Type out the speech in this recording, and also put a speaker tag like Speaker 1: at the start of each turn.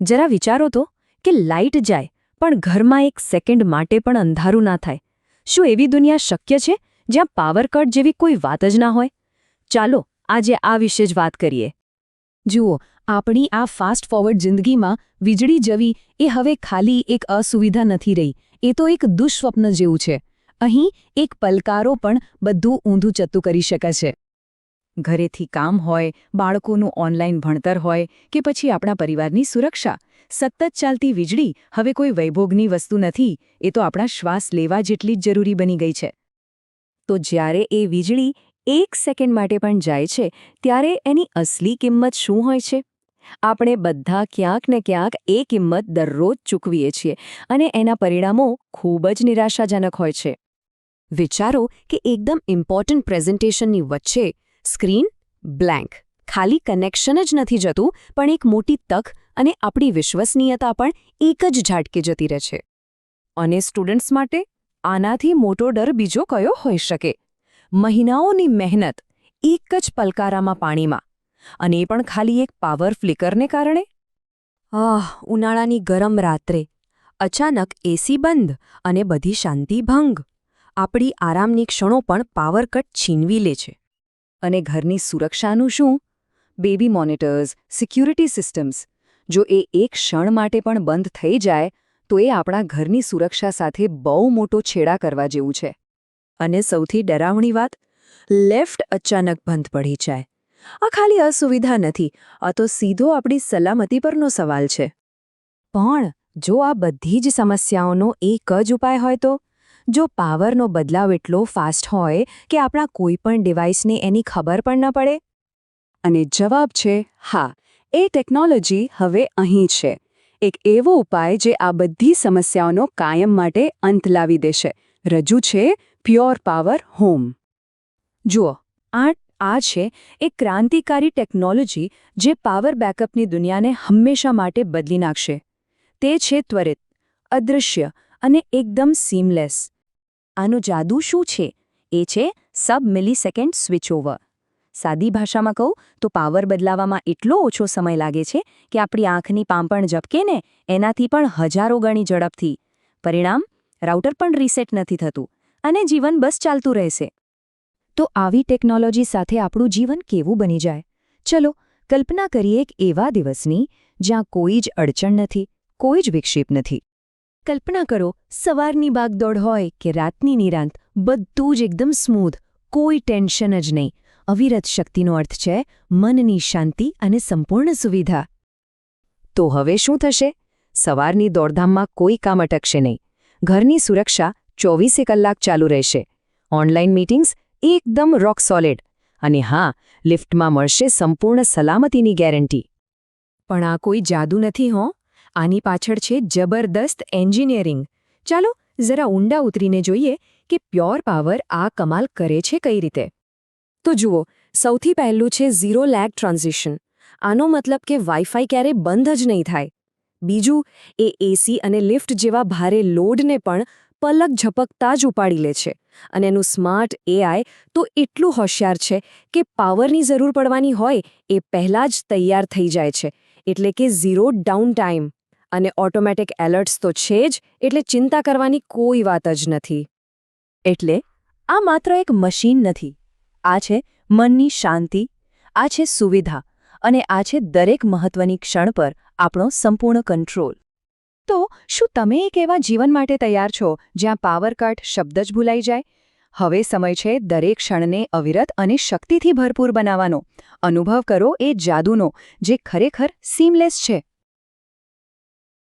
Speaker 1: જરા વિચારો તો કે લાઇટ જાય, પણ ઘરમાં એક સેકન્ડ માટે પણ અંધારું ના થાય. શું એવી દુનિયા શક્ય છે જ્યાં પાવર કટ જેવી કોઈ વાત જ ના હોય? ચાલો, આજે આ વિશે જ વાત કરીએ.
Speaker 2: જુઓ, આપણી આ ફાસ્ટ ફોરવર્ડ જિંદગીમાં વીજળી જવી એ હવે ખાલી એક અસુવિધા નથી રહી. એ તો એક દુઃસ્વપ્ન જેવું છે. અહીં એક પલકારો પણ બધું ઊંધું ચત્તું કરી શકે છે.
Speaker 1: ઘરેથી કામ હોય, બાળકોનું ઓનલાઈન ભણતર હોય કે પછી આપણા પરિવારની સુરક્ષા. સતત ચાલતી વીજળી હવે કોઈ વૈભોગની વસ્તુ નથી, એ તો આપણા શ્વાસ લેવા જેટલી જ જરૂરી બની ગઈ છે. તો જ્યારે એ વીજળી એક સેકન્ડ માટે પણ જાય છે, ત્યારે એની અસલી કિંમત શું હોય છે? આપણે બધા ક્યાંક ને ક્યાંક એ કિંમત દરરોજ ચૂકવીએ છીએ અને એના પરિણામો ખૂબ જ નિરાશાજનક હોય છે. વિચારો કે એકદમ ઇમ્પોર્ટન્ટ પ્રેઝન્ટેશનની વચ્ચે સ્ક્રીન બ્લેન્ક. ખાલી કનેક્શન જ નથી જતું, પણ એક મોટી તક અને આપણી વિશ્વસનીયતા પણ એક જ ઝાટકે જતી રહે છે. અને સ્ટુડન્ટ્સ માટે આનાથી મોટો ડર બીજો કયો હોઈ શકે? મહિનાઓની મહેનત એક જ પલકારામાં પાણીમાં. અને એ પણ ખાલી એક પાવર ફ્લિકરને કારણે? આહ, ઉનાળાની ગરમ રાત્રે. અચાનક એસી બંધ અને બધી શાંતિ ભંગ. આપણી આરામની ક્ષણો પણ પાવર કટ છીનવી લે છે. અને ઘરની સુરક્ષાનું શું? Baby monitors, security systems. જો એ એક ક્ષણ માટે પણ બંધ થઈ જાય, તો એ આપણા ઘરની સુરક્ષા સાથે બહુ મોટો છેડા કરવા જેવું છે. અને સૌથી ડરાવણી વાત, લેફ્ટ અચાનક બંધ પડી જાય. આ ખાલી અસુવિધા નથી, આ તો સીધો આપણી સલામતી પરનો સવાલ છે. પણ જો આ બધી જ સમસ્યાઓનો એક જ ઉપાય હોય તો? જો પાવરનો બદલાવ એટલો ફાસ્ટ હોય કે આપણા કોઈપણ ડિવાઇસને એની ખબર પણ ન પડે? અને જવાબ છે, હા, એ ટેકનોલોજી હવે અહીં છે. એક એવો ઉપાય જે આ બધી સમસ્યાઓનો કાયમ માટે અંત લાવી દેશે. રજૂ છે પ્યોર પાવર હોમ જુઓ, આ આ છે એક ક્રાંતિકારી ટેકનોલોજી જે પાવર બેકઅપની દુનિયાને હંમેશા માટે બદલી નાખશે. તે છે ત્વરિત, અદૃશ્ય અને એકદમ સીમલેસ આનું જાદુ શું છે? એ છે સબ મિલીસેકન્ડ સ્વિચ ઓવર સાદી ભાષામાં કહું તો પાવર બદલાવામાં એટલો ઓછો સમય લાગે છે કે આપણી આંખની પાંપણ ઝપકે ને એનાથી પણ હજારો ગણી ઝડપથી. પરિણામ રાઉટર પણ રીસેટ નથી થતું અને જીવન બસ ચાલતું રહેશે. તો આવી ટેકનોલોજી સાથે આપણું જીવન કેવું બની જાય? ચલો, કલ્પના કરીએ એક એવા દિવસની જ્યાં કોઈ જ અડચણ નથી, કોઈ જ વિક્ષેપ નથી. કલ્પના કરો, સવારની બાગદોડ હોય કે રાતની નિરાંત, બધું જ એકદમ સ્મૂધ, કોઈ ટેન્શન જ નહીં. અવિરત શક્તિનો અર્થ છે, મનની શાંતિ અને સંપૂર્ણ સુવિધા. તો હવે શું થશે? સવારની દોડધામમાં કોઈ કામ અટકશે નહીં. ઘરની સુરક્ષા ચોવીસે કલાક ચાલુ રહેશે. ઓનલાઈન મીટિંગ્સ એકદમ રોક સોલિડ. અને હા, લિફ્ટમાં મળશે સંપૂર્ણ સલામતીની ગેરંટી. પણ આ કોઈ જાદુ નથી, હો. આની પાછળ છે જબરદસ્ત એન્જિનિયરિંગ. ચાલો જરા ઊંડા ઉતરીને જોઈએ કે પ્યોર પાવર આ કમાલ કરે છે કઈ રીતે. તો જુઓ, સૌથી પહેલું છે ઝીરો લેગ ટ્રાન્ઝિશન. આનો મતલબ કે વાઈફાઈ ક્યારે બંધ જ નહીં થાય. બીજું, એ એસી અને લિફ્ટ જેવા ભારે લોડને પણ પલક ઝપકતા જ ઉપાડી લે છે. અને એનું સ્માર્ટ એઆઈ તો એટલું હોશિયાર છે કે પાવરની જરૂર પડવાની હોય એ પહેલાં જ તૈયાર થઈ જાય છે. એટલે કે ઝીરો ડાઉન ટાઈમ. અને ઓટોમેટિક એલર્ટ્સ તો છે જ, એટલે ચિંતા કરવાની કોઈ વાત જ નથી. એટલે આ માત્ર એક મશીન નથી. આ છે મનની શાંતિ, આ છે સુવિધા, અને આ છે દરેક મહત્વની ક્ષણ પર આપણો સંપૂર્ણ કંટ્રોલ. તો શું તમે એક એવા જીવન માટે તૈયાર છો, જ્યાં પાવર કટ શબ્દ જ ભૂલાઈ જાય? હવે સમય છે દરેક ક્ષણને અવિરત અને શક્તિથી ભરપૂર બનાવવાનો. અનુભવ કરો એ જાદુનો, જે ખરેખર સીમલેસ છે.